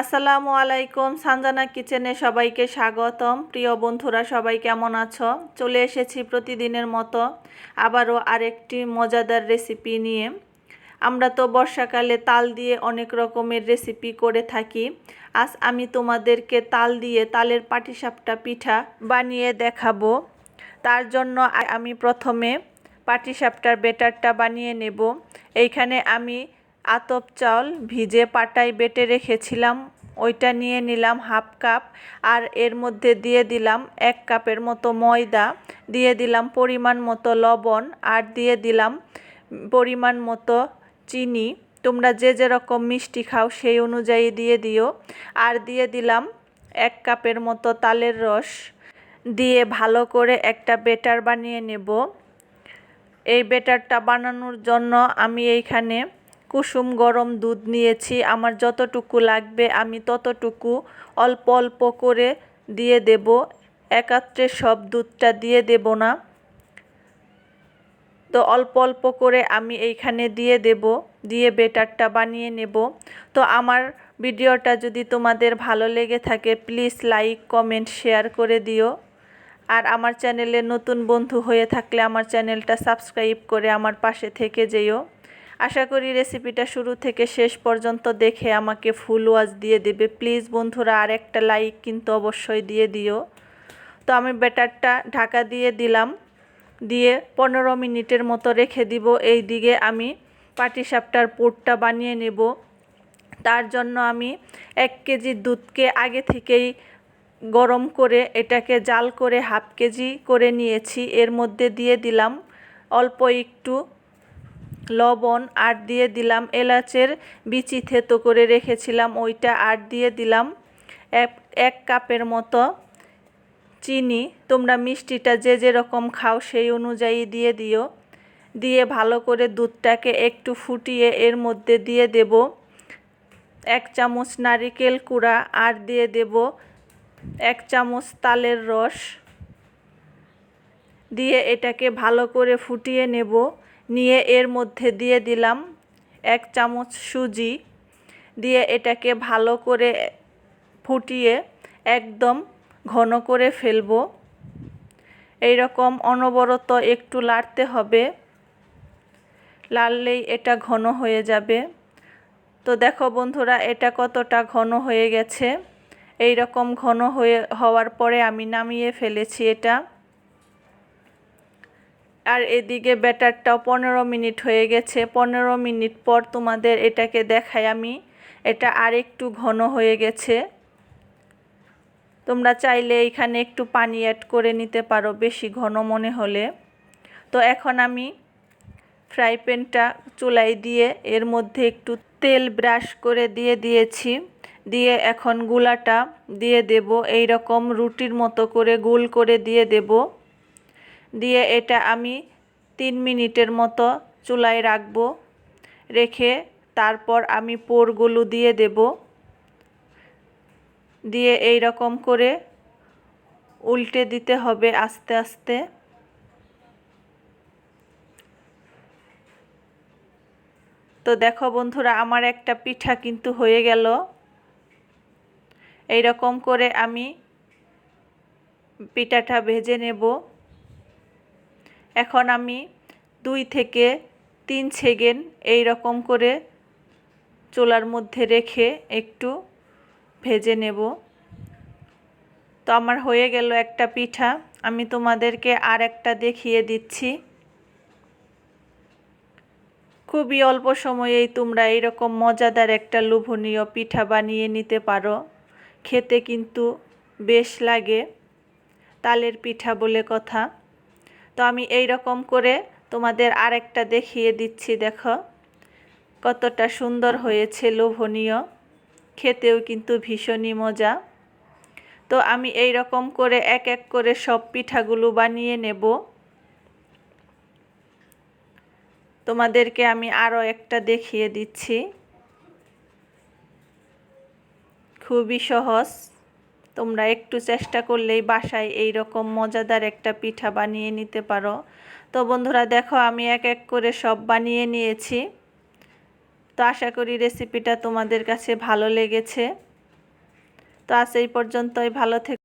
আসসালামু আলাইকুম, সানজানা কিচেনে সবাইকে স্বাগতম। প্রিয় বন্ধুরা, সবাই কেমন আছো? চলে এসেছি প্রতিদিনের মতো আবারও আরেকটি মজাদার রেসিপি নিয়ে। আমরা তো বর্ষাকালে তাল দিয়ে অনেক রকমের রেসিপি করে থাকি। আজ আমি তোমাদেরকে তাল দিয়ে তালের পাটিসাপটা পিঠা বানিয়ে দেখাবো। তার জন্য আমি প্রথমে পাটিসাপটার বেটারটা বানিয়ে নেব। এইখানে আমি আতপ চাল ভিজে পাটায় বেটে রেখেছিলাম, ওইটা নিয়ে নিলাম হাফ কাপ, আর এর মধ্যে দিয়ে দিলাম এক কাপের মতো ময়দা, দিয়ে দিলাম পরিমাণ মতো লবণ, আর দিয়ে দিলাম পরিমাণ মতো চিনি। তোমরা যে যেরকম মিষ্টি খাও সেই অনুযায়ী দিয়ে দিও। আর দিয়ে দিলাম এক কাপের মতো তালের রস। দিয়ে ভালো করে একটা বেটার বানিয়ে নেব। এই বেটারটা বানানোর জন্য আমি এইখানে কুসুম গরম দুধ নিয়েছি, আমার যতটুকু লাগবে আমি ততটুকু অল্প অল্প করে দিয়ে দেব, একাত্রে সব দুধটা দিয়ে দেব না। তো অল্প অল্প করে আমি এইখানে দিয়ে দেব, দিয়ে বেটারটা বানিয়ে নেব। তো আমার ভিডিওটা যদি তোমাদের ভালো লেগে থাকে, প্লিজ লাইক, কমেন্ট, শেয়ার করে দিও। আর আমার চ্যানেলে নতুন বন্ধু হয়ে থাকলে আমার চ্যানেলটা সাবস্ক্রাইব করে আমার পাশে থেকে যেও। আশা করি রেসিপিটা শুরু থেকে শেষ পর্যন্ত দেখে আমাকে ফুল ওয়াজ দিয়ে দেবে। প্লিজ বন্ধুরা আর একটা লাইক কিন্তু অবশ্যই দিয়ে দিও। তো আমি ব্যাটারটা ঢাকা দিয়ে দিলাম। দিয়ে পনেরো মিনিটের মতো রেখে দিব। এই দিকে আমি পাটিসাপটার পুরটা বানিয়ে নেব। তার জন্য আমি এক কেজি দুধকে আগে থেকেই গরম করে এটাকে জাল করে হাফ কেজি করে নিয়েছি। এর মধ্যে দিয়ে দিলাম অল্প একটু লবণ আর দিয়ে দিলাম এলাচের বিচি থেতো করে রেখেছিলাম, ওইটা আর দিয়ে দিলাম এক এক কাপের মতো চিনি। তোমরা মিষ্টিটা যে যেরকম খাও সেই অনুযায়ী দিয়ে দিও। দিয়ে ভালো করে দুধটাকে একটু ফুটিয়ে এর মধ্যে দিয়ে দেব। এক চামচ নারিকেল কুড়া আর দিয়ে দেব এক চামচ তালের রস। দিয়ে এটাকে ভালো করে ফুটিয়ে নেব। নিয়ে এর মধ্যে দিয়ে দিলাম এক চামচ সুজি, দিয়ে এটাকে ভালো করে ফুটিয়ে একদম ঘন করে ফেলব। এই রকম অনবরত একটু লাড়তে হবে, লাড়লেই এটা ঘন হয়ে যাবে। তো দেখো বন্ধুরা, এটা কতটা ঘন হয়ে গেছে। এই রকম ঘন হয়ে, হওয়ার পরে আমি নামিয়ে ফেলেছি এটা। আর এদিকে ব্যাটারটাও পনেরো মিনিট হয়ে গেছে। পনেরো মিনিট পর তোমাদের এটাকে দেখাই আমি। এটা আর একটু ঘন হয়ে গেছে। তোমরা চাইলে এখানে একটু পানি অ্যাড করে নিতে পারো, বেশি ঘন মনে হলে। তো এখন আমি ফ্রাই প্যানটা চুলাই দিয়ে এর মধ্যে একটু তেল ব্রাশ করে দিয়ে দিয়েছি। দিয়ে এখন গুলাটা দিয়ে দেব এই রকম রুটির মতো করে গোল করে দিয়ে দেব। দিয়ে এটা আমি তিন মিনিটের মতো চুলায় রাখব। রেখে তারপর আমি পোরগুলো দিয়ে দেব। দিয়ে এই রকম করে উল্টে দিতে হবে আস্তে আস্তে। তো দেখো বন্ধুরা, আমার একটা পিঠা কিন্তু হয়ে গেল। এই রকম করে আমি পিঠাটা ভেজে নেব। এখন আমি দুই থেকে তিন সেকেন্ড এই রকম করে চুলার মধ্যে রেখে একটু ভেজে নেব। তো আমার হয়ে গেল একটা পিঠা। আমি তোমাদেরকে আর একটা দেখিয়ে দিচ্ছি। খুবই অল্প সময়েই তোমরা এইরকম মজাদার একটা লোভনীয় পিঠা বানিয়ে নিতে পারো। খেতে কিন্তু বেশ লাগে। তালের পিঠা বলে কথা। তো আমি এই রকম করে তোমাদের আরেকটা দেখিয়ে দিচ্ছি, দেখো। কতটা সুন্দর হয়েছে, লোভনীয়। খেতেও কিন্তু ভীষণই মজা। তো আমি এই রকম করে এক এক করে সব পিঠাগুলো বানিয়ে নেব। তোমাদেরকে আমি আরও একটা দেখিয়ে দিচ্ছি। খুবই সহজ। তোমরা একটু চেষ্টা করলেই বাসায় এই রকম মজাদার একটা পিঠা বানিয়ে নিতে পারো। তো বন্ধুরা, দেখো আমি এক এক করে সব বানিয়ে নিয়েছি। তো আশা করি রেসিপিটা তোমাদের কাছে ভালো লেগেছে। তো আজ এই পর্যন্তই, ভালো থেকে।